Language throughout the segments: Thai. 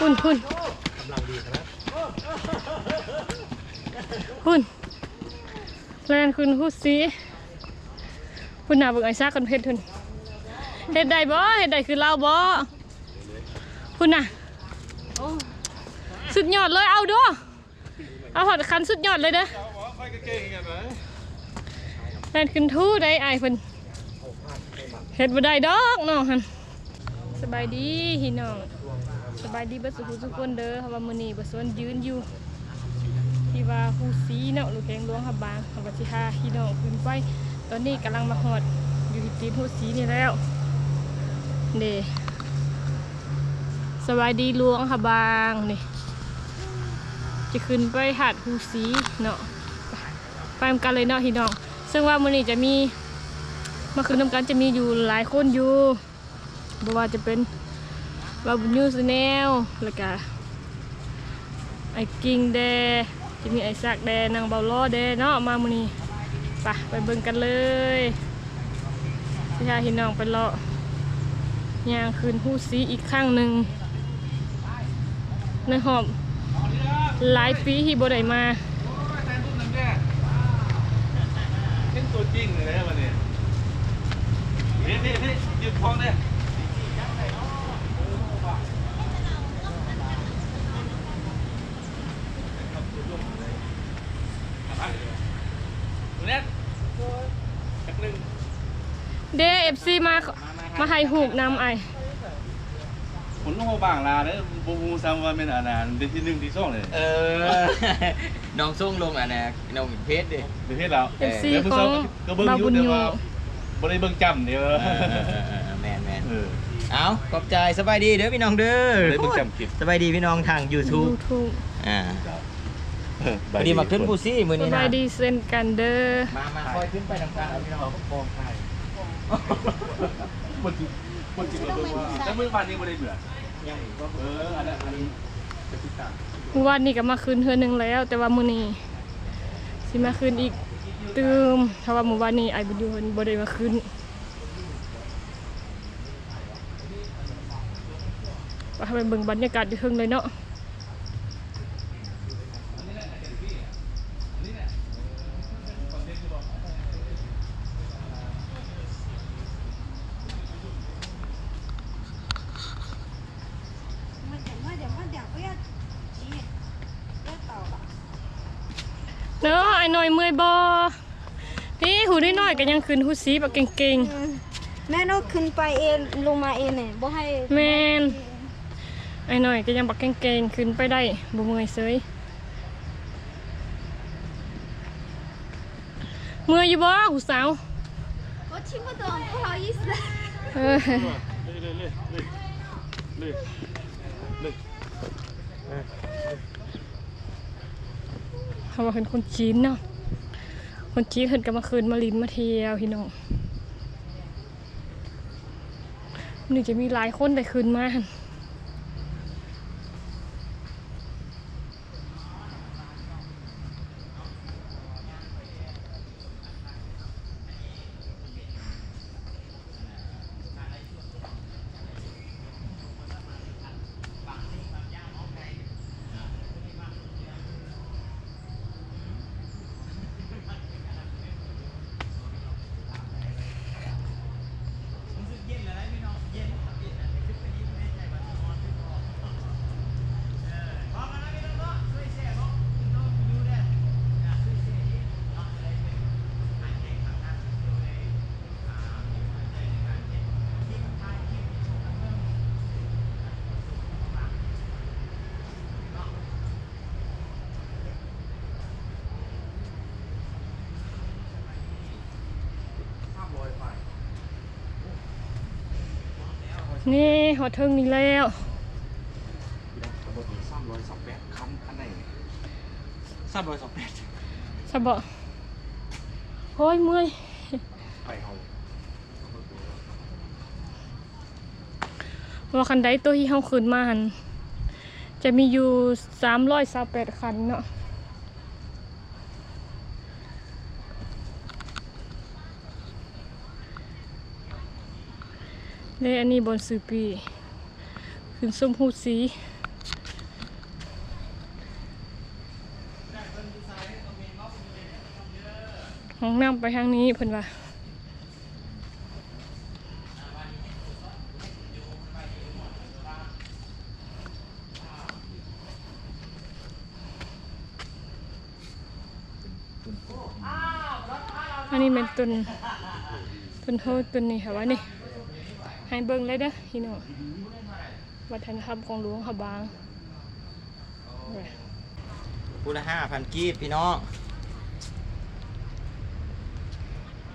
หุ่นหุ่นพุ่นแลนคุณฮู้ซีหุ่นหน้าเบิ่งไอ้ซากกันเพชรหุ่นเฮ็ดได้บ่เฮ็ดได้คือเราบ่หุ่นน่ะสุดยอดเลยเอาดูเอาหอดคันสุดยอดเลยเด้อแลนขึ้นทู่ได้ไอ้พิ่นเฮ็ดบ่ได้ดอกน้องหันสบายดีพี่น้อง สบายดีเบิดสุขทุกคนเด้อว่ามื้อนี้บ่สวนยืนอยู่ ที่ว่าฮูซีเนาะลูกแกงหลวงค่ะบางเขาก็สิพาพี่น้องขึ้นไป ตอนนี้กำลังมาฮอดอยู่ที่ตีนฮูซีนี่แล้วเด้สบายดีหลวงค่ะบางนี่จะขึ้นไปหาดฮูซีเนาะไปไปกันเลยเนาะพี่น้อง ซึ่งว่ามื้อนี้จะมีมาคืนน้ำกันจะมีอยู่หลายคนอยู่บ่ว่าจะเป็น บาบุญยูสแนลแล้วก็ไอ้กิ่งแดจะมีไอ้ซักแดนางเบาล้อแดเนาะมามือนี้ไปไปเบิ่งกันเลยพี่ชายพี่น้องไปเลาะยางคืนผู้ซีอีกครั้งหนึ่งในหอบหลายปีที่บ่ได้มาเป็นตัวจริงเลยนะวันนี้นี่นี่นี่หยุดพองเนี่ยเนี่ยจักหนึ่ง เด้เอ ฟซีมามาให้หูบนำไอผลลงมาบางลาเนี่ยบูบูซัมว่าเป็นอาณาเป็นที่หนึ่งที่สองเลยเออ น้องส่งลงอะนะน้องเพชรดิประเทศเราเอฟซีแล้วมึงขอซ้องมก็เบิ้งบาอบุยู่ญแต่ยูว่าบ่ได้เบิ้งจำเดียวเออเออเออแมนแมนเออเอาขอบใจสบายดีเด้อพี่น้องเด้อได้เบิ่งจำคลิปสบายดีพี่น้องทางยู YouTube ทูบอ่าพอดีมาขึ้นผู้ซี่มือสนี้บานะยดีเส้นกันเด้อมามาคอยขึ้นไปทำการเอาพี่น้องฟองไทย คนที่คนที่เราเบิ่งว่าแต่มื้อวานนี้บ่ได้เบื่อยังเอออันนั้นอันนี้จะติดตามเมื่อวานนี้ก็มาคืนเทือหนึ่งแล้ว แต่ว่ามื้อนี้สิมาคืนอีกตืมเพราะว่าเมื่อวานนี้ไอ้บุญยูนบ่ได้มาคืนว่าไปเบิ่งบรรยากาศอยู่เทิงเลยเนาะ นาะไอ้หน่อยเมื่อยบ่พี่หูน้อยๆก็ยังคืนหูสีแบบเก่ง แม่นกขึ้นไปเองลงมาเองเนี่ยบ่ให้ ๆแม่นไอ้หน่อยก็ยังบักเก่งๆขึ้นไปได้บ่เมื่อยเซยเมื่อยอยู่บ่หูสาว 我听不懂，不好意思。 เออ เลยเลยเลยเลยเลยเลย เขาว่าเป็นคนจีนเนาะ คนจีนเพิ่นก็มาคืนมาลินมาเที่ยวพี่น้องหนี่จะมีหลายคนแต่คืนมา หั่หอเทิงนี่แล้วสามร้อยสองแปดคันอันไหนสามร้อยสองแปดสะบะโอ้ยเมื่อยไปเอาว่าคันใดตัวที่เฮาคืนมาหันจะมีอยู่สามร้อยสาแปดคันเนาะ เลยอันนี้บนซื้อปีขึ้นส้มหูสีห้องน้ำไปทางนี้เพิ่นว่าอันนี้เป็นต้นต้นโฮต้นนี่ค่ะวะนี่ ให้เบิ่งเลยเด้อพี่น้องวัฒนธรรมของหลวงเขาบางพูละห้าพันกีบพี่น้อง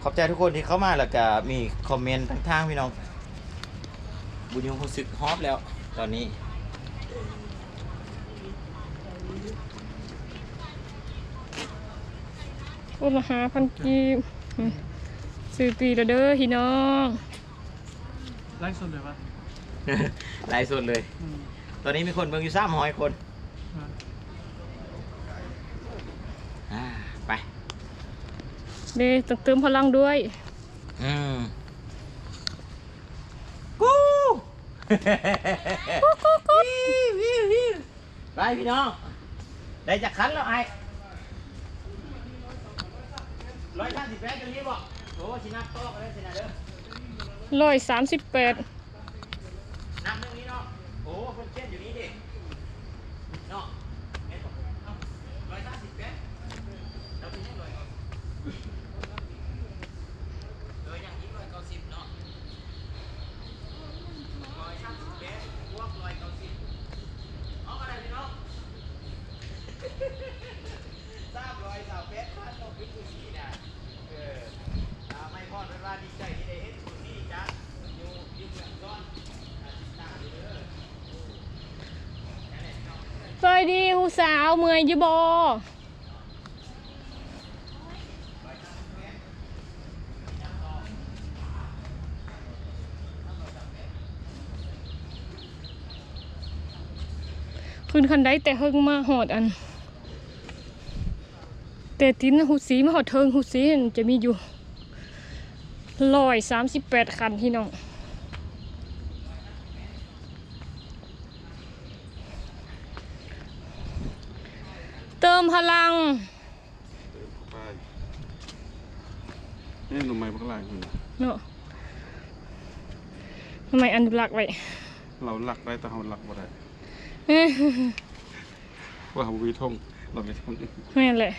ขอบใจทุกคนที่เข้ามาแล้วก็มีคอมเมนต์ทางๆพี่น้อง บุญยงรู้สึกฮอปแล้ว ตอนนี้อุณหาพันกีบอืมซื้อปีละเด้อพี่น้อง ไล่สดเลยปะไลฟ์สดเลยตอนนี้มีคนเบิ่งอยู่สามร้อยคนอ่าไป เด้ต้องเติมพลังด้วย อืมกูไปพี่น้อง ได้จากคันแล้วไอ้ร้อยห้าสิบแปดตรงนี้บอกโอ้ชินับโต๊ะกันเลยสินะเด้อ ร้อยสามสิบแปดน้ำเรื่องนี้เนาะโอ้คนเช่นอยู่นี่ดิ เนาะเห็นบอกเอ้าร้อยห้าสิบแปดเราเป็นยังไงเลยอย่างนี้ร้อยเก้าสิบเนาะร้อยสามสิบแปดบวกร้อยเก้าสิบเอาอะไรพี่น้อง สามร้อยสามแปดพันต้องขึ้นตัวนี้นะเอออ่าไม่พอดเป็นว่าดีใจที่ได้เห็นตัวนี้จ้ะอยู่อยู่เมืองซ้อนอ่าติดตามอยู่เด้อ สวั สดีผู้สาวเมื่อยอยูบอขึ้นคันไดแต่เฮิงมาหอดอัน แต่ตินหูสีมาหอดเทิงหูสีจะมีอยู่ร้อยสามสิบแปดคันพี่น้อง เติมพลังไปนี่หนุ่มใหม่พวกหลายคนเนาะทำไมอนุรักษ์ไว้ เราหลักได้แต่เราหลักบ่ได้เอ้ยว่าเราวีทงเราไม่ทงแม่นเลย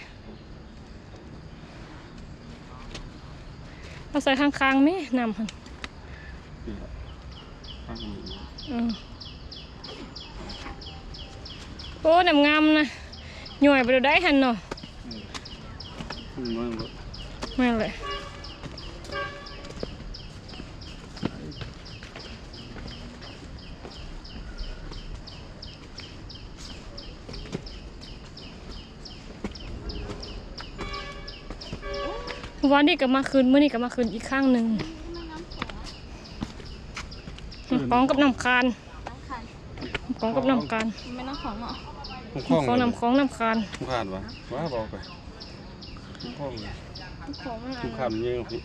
เอาใส่ข้างๆไหมนำหันนี่แหละตั้งมืออืมโอ้น้ำงามนะ หน่วยไปดูได้หันเนาะอืมน้อยลงแม่นเลยวันนี้ก็มาคืนเมื่อนี้ก็มาคืนอีกข้างหนึ่งกองกับน้ำคานน้ำคันกองกับน้ำคานไม่น้ำของเหรอ ห้องคล้องของน้ำของน้ำคานห้องผ่านวะว้าบอกไปห้องคล้องเลยของมันห้องผ่านเยอะพี่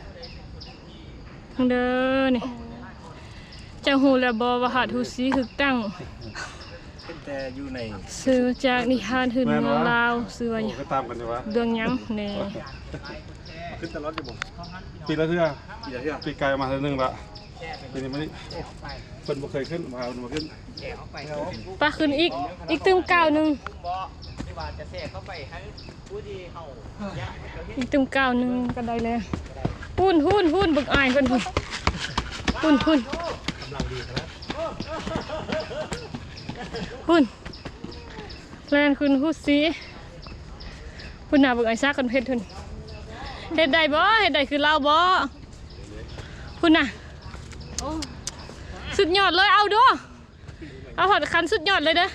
เด้อนี่เจ้าหูและบอวาหาทูสีคือตั้งเป็นแต่อยู่ในซื้อจากนิทานหืนเมืองลาวซื้อว่าโอ้ก็ตามกันเลยวะเรื่องหยังแหน่ขึ้นตลอดอยู่บ่ปีละเทื่อกี่เทื่อปีกายมาเทื่อนึงละปีนี้ไม่ได้ เพิ่นบ่เคยขึ้นมาเอามาขึ้นปลาขึ้นอีก อีกตึมเก้าวหนึ่งบ่ที่ว่าจะแทรกเข้าไปให้ผู้ที่เฮาอยากให้เขาเห็นอีกตึมเก้าวหนึ่งก็ได้แล้วหุ่นหุ่นหุ่นบึกอายเพิ่นหุ่นหุ่นหุ่นหุ่นแลนขึ้นหุ่นสีหุ่นหน้าบึกอายซากกันเพชรหุ่นเฮ็ดได้บ่เฮ็ดได้คือเราบ่หุ่นน่ะ สุดยอดเลยเอาดูเอาหอดคันสุดยอดเลยเด้อ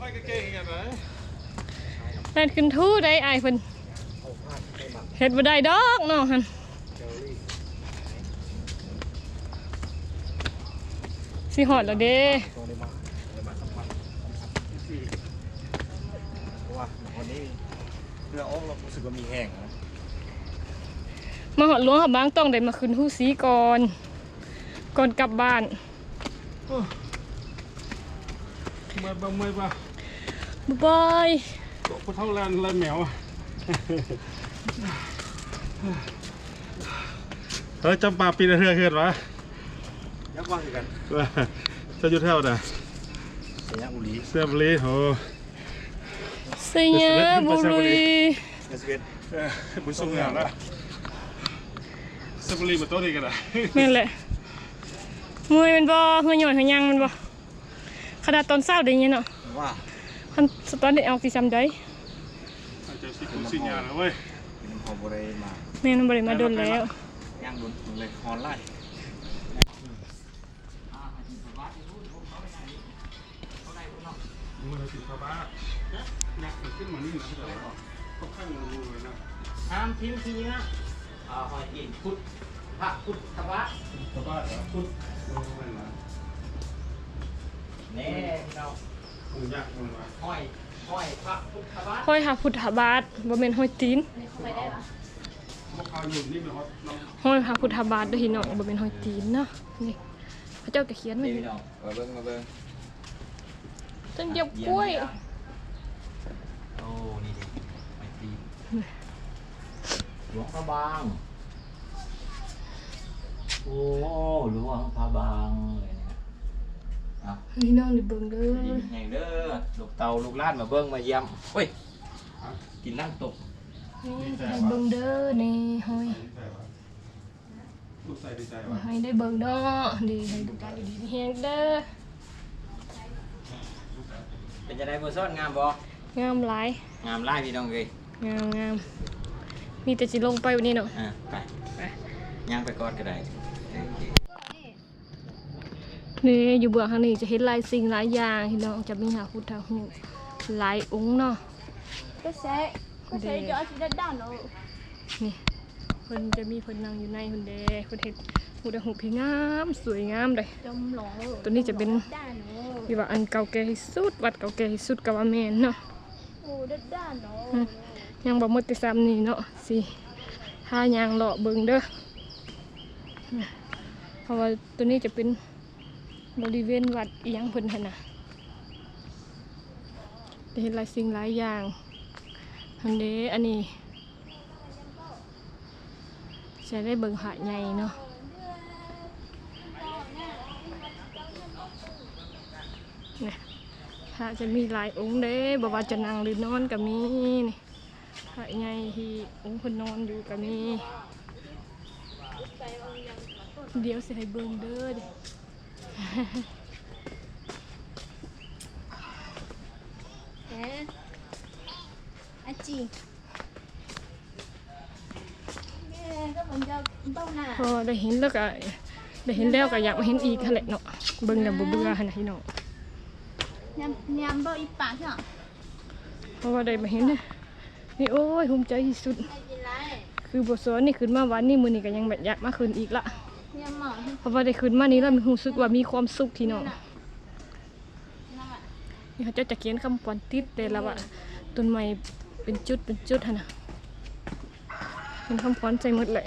ค่อยเก่งกันนะแลนขึ้นทู่ได้อายเพิ่นเฮ็ดบ่ได้ดอกน้องหั่นสิหอดแล้วเด้ตรงนี้มาเดี๋ยวมาสัมผัสเพราะว่าวันนี้เรือออกเรารู้สึกว่ามีแห้งนะมาหอดหลวงเขาบางต้องได้มาขึ้นทู่สีก่อนก่อนกลับบ้าน เมื่อบ่เมื่อบ่บ๊ายบายผู้เท่าแลนแลนแมวเฮ้ยจำปาปีละเทือเกินวะยักษ์ว่ เสียอุลีเสื้อบุรีโหสยามบุรีเอสเวนเอ้ยบุญส่งงานละเสื้อบุรีมาโต๊ะนี่กันนะนั่นแหละมวยมันบ่เฮือหย่อนเฮือยังมันบ่ขนาดตอนเช้าได้ยินเนาะว่าคันสตอนได้ออกสิซ้ำได้อาจจะสิคุณสิญญาณนะเว้ยเป็นพอบ่ได้มาแม่นบ่ได้มาโดนแล้วย่างดุนเลยฮอนไล่มันสิฟ้าบ้านักขึ้นมานี่นะแต่ว่าค่อนข้างรู้เลยนะห้ามทิ้งทีนะอ่าหอยอินพุทธ พระพุทธวะฟ้าบ้าเหรอพุทธรู้ไหมนะแน่พี่น้องคงยากมันวะห้อยห้อยพระพุทธวะห้อยหาพุทธบาทบ่แม่นห้อยตีนพวกเขาอยู่นี่เป็นฮอตน้องห้อยหาพุทธบาทเด้อพี่น้องบ่แม่นห้อยตีนเนาะนี่พระเจ้าก็เขียนไว้นี่นี่พี่น้องมาเบิ้งมาเบิ้งต้นเหยียบกล้วยโอ้นี่ดิไม่ตีหลวงพระบาง โอ้หลวงพระบางเลยเนี่ยเอาพี่น้องได้เบิ่งเด้อดีแห่งเด้อลูกเตาลูกล้านมาเบิ้งมาเยี่ยมเฮ้ยกินนั่งตกนี่ได้เบิ่งเด้อนี่ห้อยดีใจวะลูกใส่ดีใจวะให้ได้เบิ่งเนาะดีให้ดูกันดีๆแฮงเด้อเป็นจะได้เบอร์ซ่อนงามบ่งามหลายงามไล่พี่น้องเลยงามงามมีแต่สิลงไปวันนี้เนาะอะไปไปย่างไปก่อนก็ได้โอเค นี่อยู่เบื้องข้างนี้จะเห็นหลายสิ่งหลายอย่างพี่น้องจะมีหาพุทธหูหลายองค์เนาะ Cái xe Cái xe cho chị đất đàn nó นี่เพิ่นจะมีเพิ่นนั่งอยู่ในเพิ่นเด้เพิ่นเฮ็ดพุทธหูที่งามสวยงามเลย Trong lỗ ตัวนี้จะเป็น đàn nó ที่ว่าอันเก่าแก่ที่สุดวัดเก่าแก่ที่สุดก็ว่าแม่นเนาะ Ồ đất đàn nó ยังบ่หมดแต่ซ้ำนี่เนาะสิถ้ายางเลาะเบิ่งเด้อเพ ราะว่าตัวนี้จะเป็นบริเวณวัดอียังเพิ่นหั่นน่ะเห็นหลายสิ่งหลายอย่างอันเดอันนี้จะได้เบิ่งหาใหญ่เนาะนี่พระจะมีหลายองค์เด้บ่ว่าจะนั่งหรือนอนก็มีนี่พระใหญ่ที่องค์เพนนอนอยู่ก็มี เดี๋ยวสิให้เบิ่งเด้อดิ Thế À chị Nghe các bạn cho tao nè พอได้เห็นแล้วก็ได้เห็นแล้วก็อยากมาเห็นอีกหั่นแหละเนาะเบิ่งแล้วบ่เบื่อหั่นน่ะพี่น้อง Nhằm nhằm bao ít bạc hả เพราะว่าได้มาเห็นน่ะนี่โอ้ยภูมิใจที่สุด Hay gì lại คือบ่สอนนี่ขึ้นมาวันนี้มื้อนี้ก็ยังแบบอยากมาขึ้นอีกละ Nhằm mở เพราะว่าได้ขึ้นมานี่แล้วมีรู้สึกว่ามีความสุขพี่น้อง Nhằm ạ นี่เขาจ้าจะเขียนคำขวัญติดแต่ละว่าต้นไม้เป็นจุดเป็นจุดหั่นะเป็นคำขวัญใจหมดเลย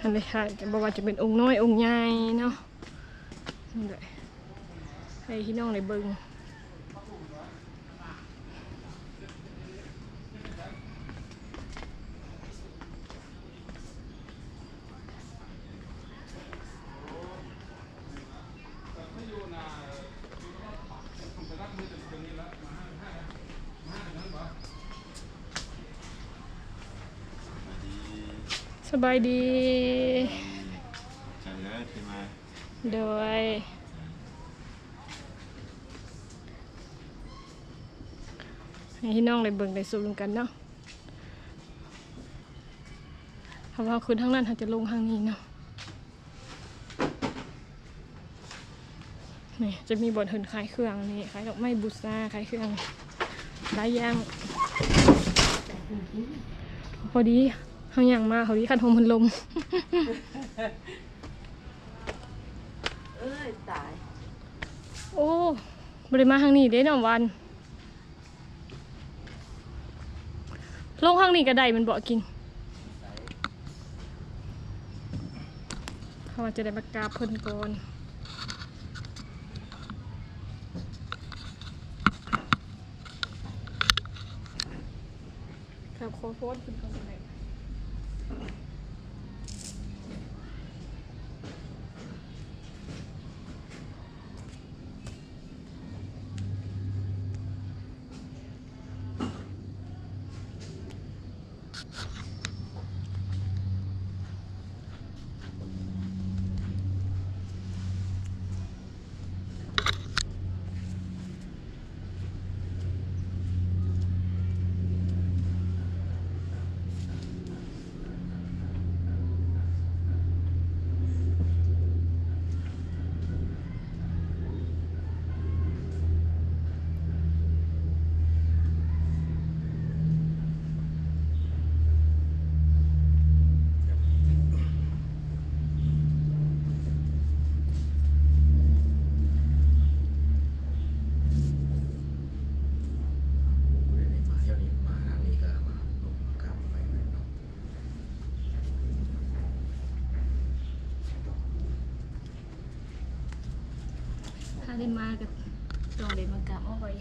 อันนี้ค่ะจะบอกว่าจะเป็นองค์น้อยองค์ใหญ่เนาะนี่แหละให้พี่น้องได้เบิ่ง บายดีใช่เลยที่มาโดยให้พี่น้องได้เบิ่งได้สูงกันเนาะเพราะว่าคืนทั้งนั้นเขาจะลงทางนี้เนาะนี่จะมีบทเหินขายเครื่องนี่ขายดอกไม้บูชาขายเครื่องหลายอย่างพอดี เขาอย่างมาเขาดีคันโฮมพันลม Ơi tải โอ้บริมาทางนี้เด้น้องวัน ลงทางนี้ก็ได้มันบอกกินเขาว่าจะได้มากราบเพิ่นก่อนกราบขอโทษเพิ่นก่อนก็ได้ Thank you.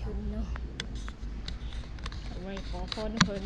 เอาไว้เพิ่นเนาะเอาไว้ขอพรเพิ่น